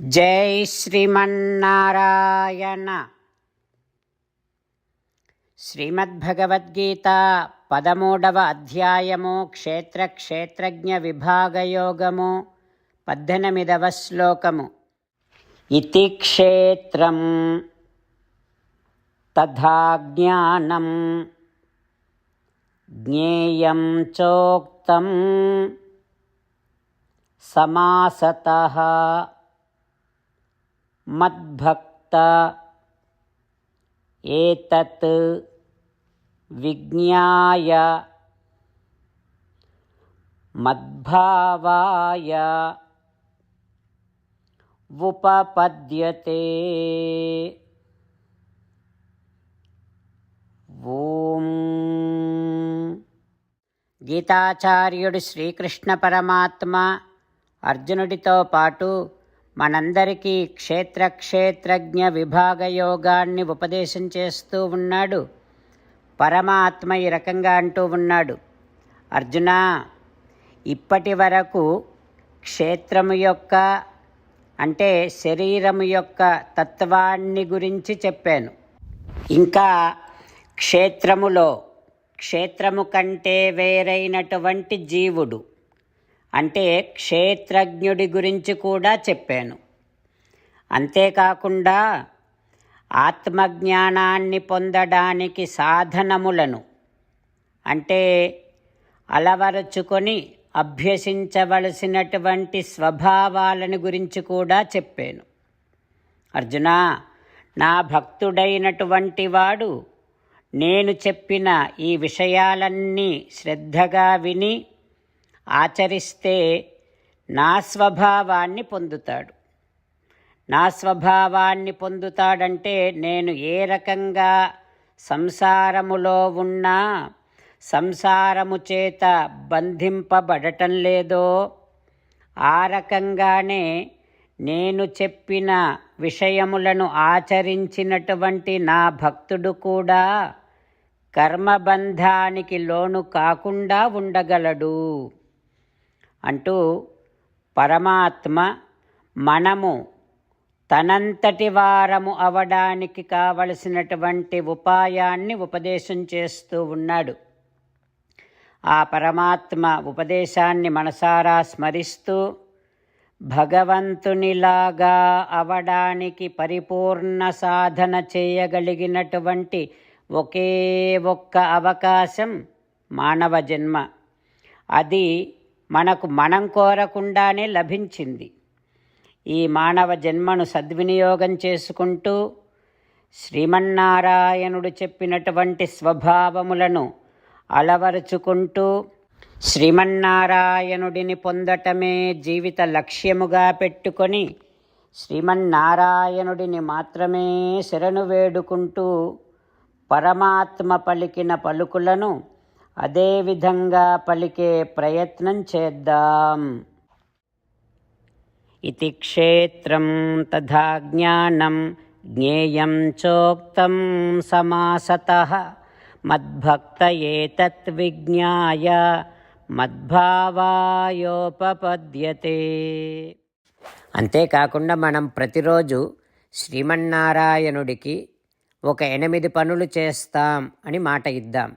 జై శ్రీమన్నారాయణ. శ్రీమద్భగవద్గీత పదమూడవ అధ్యాయము క్షేత్ర క్షేత్రజ్ఞ విభాగయోగము పద్దెనిమిదవ శ్లోకము. ఇతి క్షేత్రం తథా జ్ఞానం జ్ఞేయం చోక్తం సమాసతః. మద్భక్త ఏతత్ విజ్ఞాయ మద్భావాయ ఉపపద్యతే. ఓం. గీతాచార్యుడు శ్రీకృష్ణ పరమాత్మ అర్జునుడితో పాటు మనందరికీ క్షేత్ర క్షేత్రజ్ఞ విభాగ యోగాన్ని ఉపదేశం చేస్తూ ఉన్నాడు. పరమాత్మ ఈ రకంగా అంటూ ఉన్నాడు. అర్జున ఇప్పటి వరకు క్షేత్రము యొక్క అంటే శరీరము యొక్క తత్వాన్ని గురించి చెప్పాను. ఇంకా క్షేత్రములో క్షేత్రము కంటే వేరైనటువంటి జీవుడు అంటే క్షేత్రజ్ఞుడి గురించి కూడా చెప్పాను. అంతేకాకుండా ఆత్మజ్ఞానాన్ని పొందడానికి సాధనములను అంటే అలవరుచుకొని అభ్యసించవలసినటువంటి స్వభావాలను గురించి కూడా చెప్పాను. అర్జున నా భక్తుడైనటువంటి వాడు నేను చెప్పిన ఈ విషయాలన్నీ శ్రద్ధగా విని ఆచరిస్తే నా స్వభావాన్ని పొందుతాడు. నా స్వభావాన్ని పొందుతాడంటే నేను ఏ రకంగా సంసారములో ఉన్నా సంసారము చేత బంధింపబడటం లేదో ఆ రకంగానే నేను చెప్పిన విషయములను ఆచరించినటువంటి నా భక్తుడు కూడా కర్మబంధానికి లోను కాకుండా ఉండగలడు. అంటూ పరమాత్మ మనము తనంతటి వారము అవడానికి కావలసినటువంటి ఉపాయాన్ని ఉపదేశం చేస్తూ ఉన్నాడు. ఆ పరమాత్మ ఉపదేశాన్ని మనసారా స్మరిస్తూ భగవంతునిలాగా అవడానికి పరిపూర్ణ సాధన చేయగలిగినటువంటి ఒకే ఒక్క అవకాశం మానవ జన్మ. అది మనకు మనం కోరకుండానే లభించింది. ఈ మానవ జన్మను సద్వినియోగం చేసుకుంటూ శ్రీమన్నారాయణుడు చెప్పినటువంటి స్వభావములను అలవరుచుకుంటూ శ్రీమన్నారాయణుడిని పొందటమే జీవిత లక్ష్యముగా పెట్టుకొని శ్రీమన్నారాయణుడిని మాత్రమే శరణు వేడుకుంటూ పరమాత్మ పలికిన పలుకులను అదేవిధంగా పలికే ప్రయత్నం చేద్దాం. ఇది క్షేత్రం తథా జ్ఞానం జ్ఞేయం చోక్తం సమాసత. మద్భక్త ఏతత్ విజ్ఞాయ మద్భావాయోపపద్యతే. అంతేకాకుండా మనం ప్రతిరోజు శ్రీమన్నారాయణుడికి ఒక ఎనిమిది పనులు చేస్తాం అని మాట ఇద్దాం.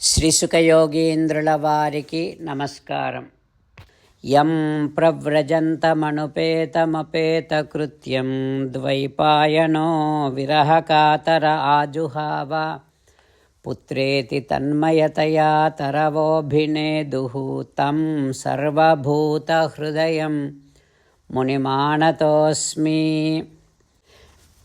శ్రీసుఖయోగీంద్రుల వారికి నమస్కారం. యం ప్రవ్రజంతమనుపేతమపేతకృత్యం ద్వైపాయనో విరహకాతర ఆజుహావ. పుత్రేతి తన్మయతయా తరవోభినేదుః తం సర్వభూతహృదయం మునిమానతోస్మి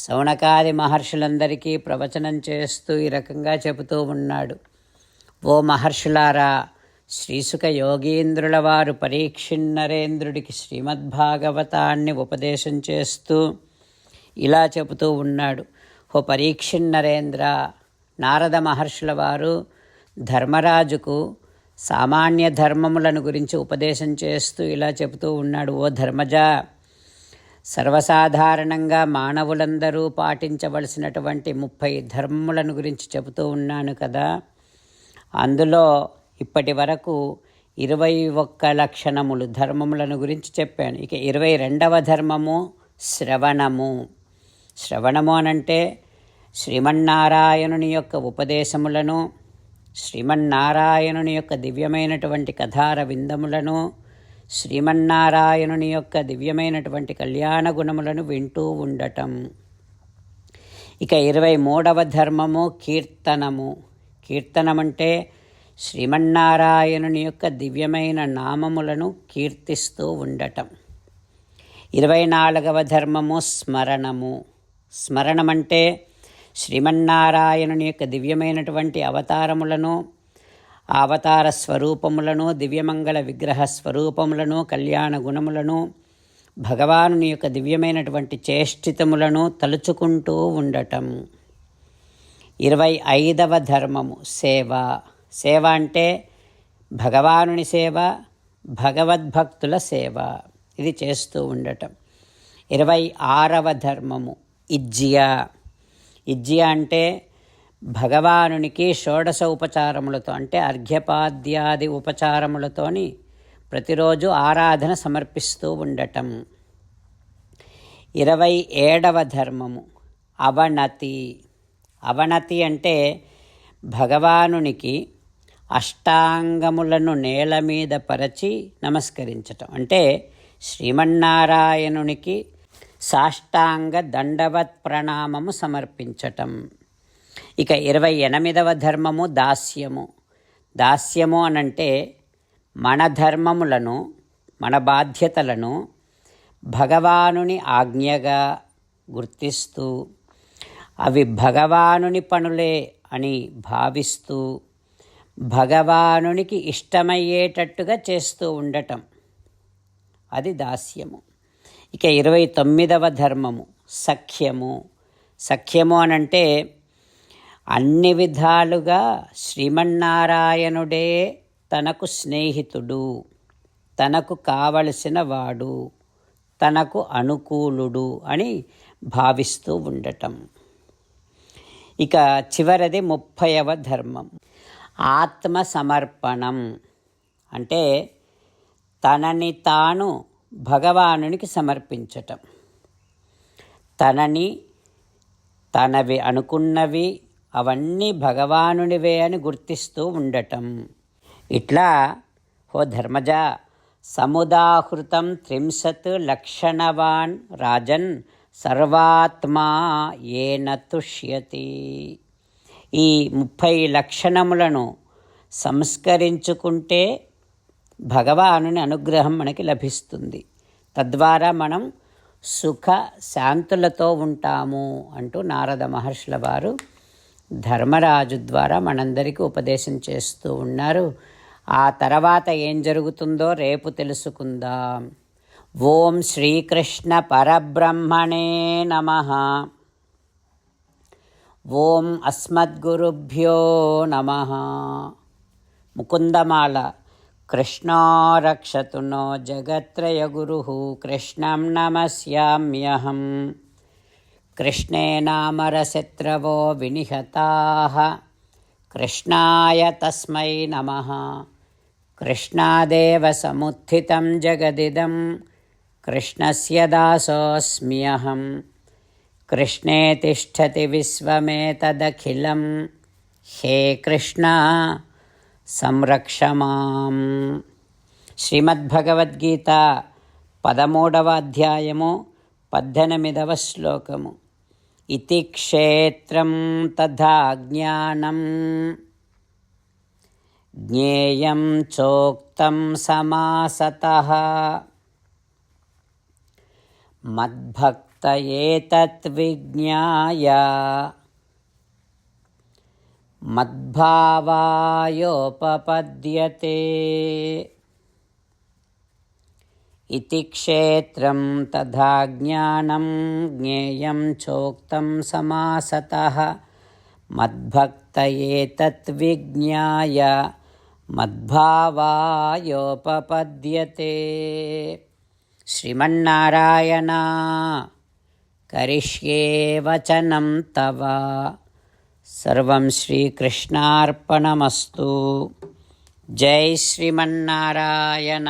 శౌనకాది మహర్షులందరికీ ప్రవచనం చేస్తూ ఈ రకంగా చెబుతూ ఉన్నాడు. ఓ మహర్షులారా శ్రీసుక యోగీంద్రుల వారు పరీక్షిన్నరేంద్రుడికి శ్రీమద్భాగవతాన్ని ఉపదేశం చేస్తూ ఇలా చెబుతూ ఉన్నాడు. ఓ పరీక్షిన్నరేంద్ర నారద మహర్షుల వారు ధర్మరాజుకు సామాన్య ధర్మములను గురించి ఉపదేశం చేస్తూ ఇలా చెబుతూ ఉన్నాడు. ఓ ధర్మజ సర్వసాధారణంగా మానవులందరూ పాటించవలసినటువంటి ముప్పై ధర్మములను గురించి చెబుతూ ఉన్నాను కదా. అందులో ఇప్పటి వరకు ఇరవై ఒక్క లక్షణములు ధర్మములను గురించి చెప్పాను. ఇక ఇరవై రెండవ ధర్మము శ్రవణము. శ్రవణము అనంటే శ్రీమన్నారాయణుని యొక్క ఉపదేశములను శ్రీమన్నారాయణుని యొక్క దివ్యమైనటువంటి కథార విందములను శ్రీమన్నారాయణుని యొక్క దివ్యమైనటువంటి కళ్యాణ గుణములను వింటూ ఉండటం. ఇక ఇరవై మూడవ ధర్మము కీర్తనము. కీర్తనమంటే శ్రీమన్నారాయణుని యొక్క దివ్యమైన నామములను కీర్తిస్తూ ఉండటం. ఇరవై నాలుగవ ధర్మము స్మరణము. స్మరణమంటే శ్రీమన్నారాయణుని యొక్క దివ్యమైనటువంటి అవతారములను అవతార స్వరూపములను దివ్యమంగళ విగ్రహ స్వరూపములను కళ్యాణ గుణములను భగవానుని యొక్క దివ్యమైనటువంటి చేష్టితములను తలుచుకుంటూ ఉండటం. ఇరవై ఐదవ ధర్మము సేవ. సేవ అంటే భగవానుని సేవ భగవద్భక్తుల సేవ. ఇది చేస్తూ ఉండటం. ఇరవై ఆరవ ధర్మము ఇజ్జియ. ఇజ్జియ అంటే భగవానునికి షోడశ ఉపచారములతో అంటే అర్ఘ్యపాద్యాది ఉపచారములతోని ప్రతిరోజు ఆరాధన సమర్పిస్తూ ఉండటం. ఇరవై ఏడవ ధర్మము అవనతి. అవనతి అంటే భగవానునికి అష్టాంగములను నేల మీద పరచి నమస్కరించటం. అంటే శ్రీమన్నారాయణునికి సాష్టాంగ దండవత్ ప్రణామము సమర్పించటం. ఇక ఇరవై ఎనిమిదవ ధర్మము దాస్యము. దాస్యము అనంటే మన ధర్మములను మన బాధ్యతలను భగవానుని ఆజ్ఞగా గుర్తిస్తూ అవి భగవానుని పనులే అని భావిస్తూ భగవానునికి ఇష్టమయ్యేటట్టుగా చేస్తూ ఉండటం. అది దాస్యము. ఇక ఇరవై తొమ్మిదవ ధర్మము సఖ్యము. సఖ్యము అనంటే అన్ని విధాలుగా శ్రీమన్నారాయణుడే తనకు స్నేహితుడు తనకు కావలసిన వాడు తనకు అనుకూలుడు అని భావిస్తూ ఉండటం. ఇక చివరిది ముప్పైవ ధర్మం. ఆత్మ సమర్పణం అంటే తనని తాను భగవానునికి సమర్పించటం. తనని తనవి అనుకున్నవి అవన్నీ భగవానునివే అని గుర్తిస్తూ ఉండటం. ఇట్లా ఓ ధర్మజ సముదాహృతం త్రింశత్ లక్షణవాన్ రాజన్ సర్వాత్మా ఏన తుష్యతి. ఈ ముప్పై లక్షణములను సంస్కరించుకుంటే భగవానుని అనుగ్రహం మనకి లభిస్తుంది. తద్వారా మనం సుఖ శాంతులతో ఉంటాము అంటూ నారద మహర్షుల వారు ధర్మరాజు ద్వారా మనందరికీ ఉపదేశం చేస్తూ ఉన్నారు. ఆ తర్వాత ఏం జరుగుతుందో రేపు తెలుసుకుందాం. ఓం శ్రీకృష్ణ పరబ్రహ్మణే నమ. ఓం అస్మద్గురుభ్యో నమ. ముకుందమాల. కృష్ణో రక్షతు జగత్రయ జగత్రయగురు. కృష్ణం నమస్యామ్యహం कृष्णे नामरशत्रवो विनिहताः कृष्णाय तस्मै नमः कृष्णादेव समुत्थितं जगदिदं कृष्णस्य दासोऽस्म्यहं कृष्णे तिष्ठति विश्वमेतदखिलं हे कृष्ण సంరక్ష మాం శ్రీమద్భగవద్గీత పదమూడవ అధ్యాయము పద్దెనిమిదవ శ్లోకము इति क्षेत्रं तथा ज्ञानं ज्ञेयं चोक्तं समासतः मद्भक्त एतद्विज्ञाय मद्भावायोपपद्यते इति क्षेत्रं तथा ज्ञानं ज्ञेयं चोक्तं समासतः। मद्भक्त एतद्विज्ञाय मद्भावायोपपद्यते। श्रीमन्नारायण, करिष्ये वचनं तव। सर्वं श्रीकृष्णार्पणमस्तु। जय श्रीमन्नारायण।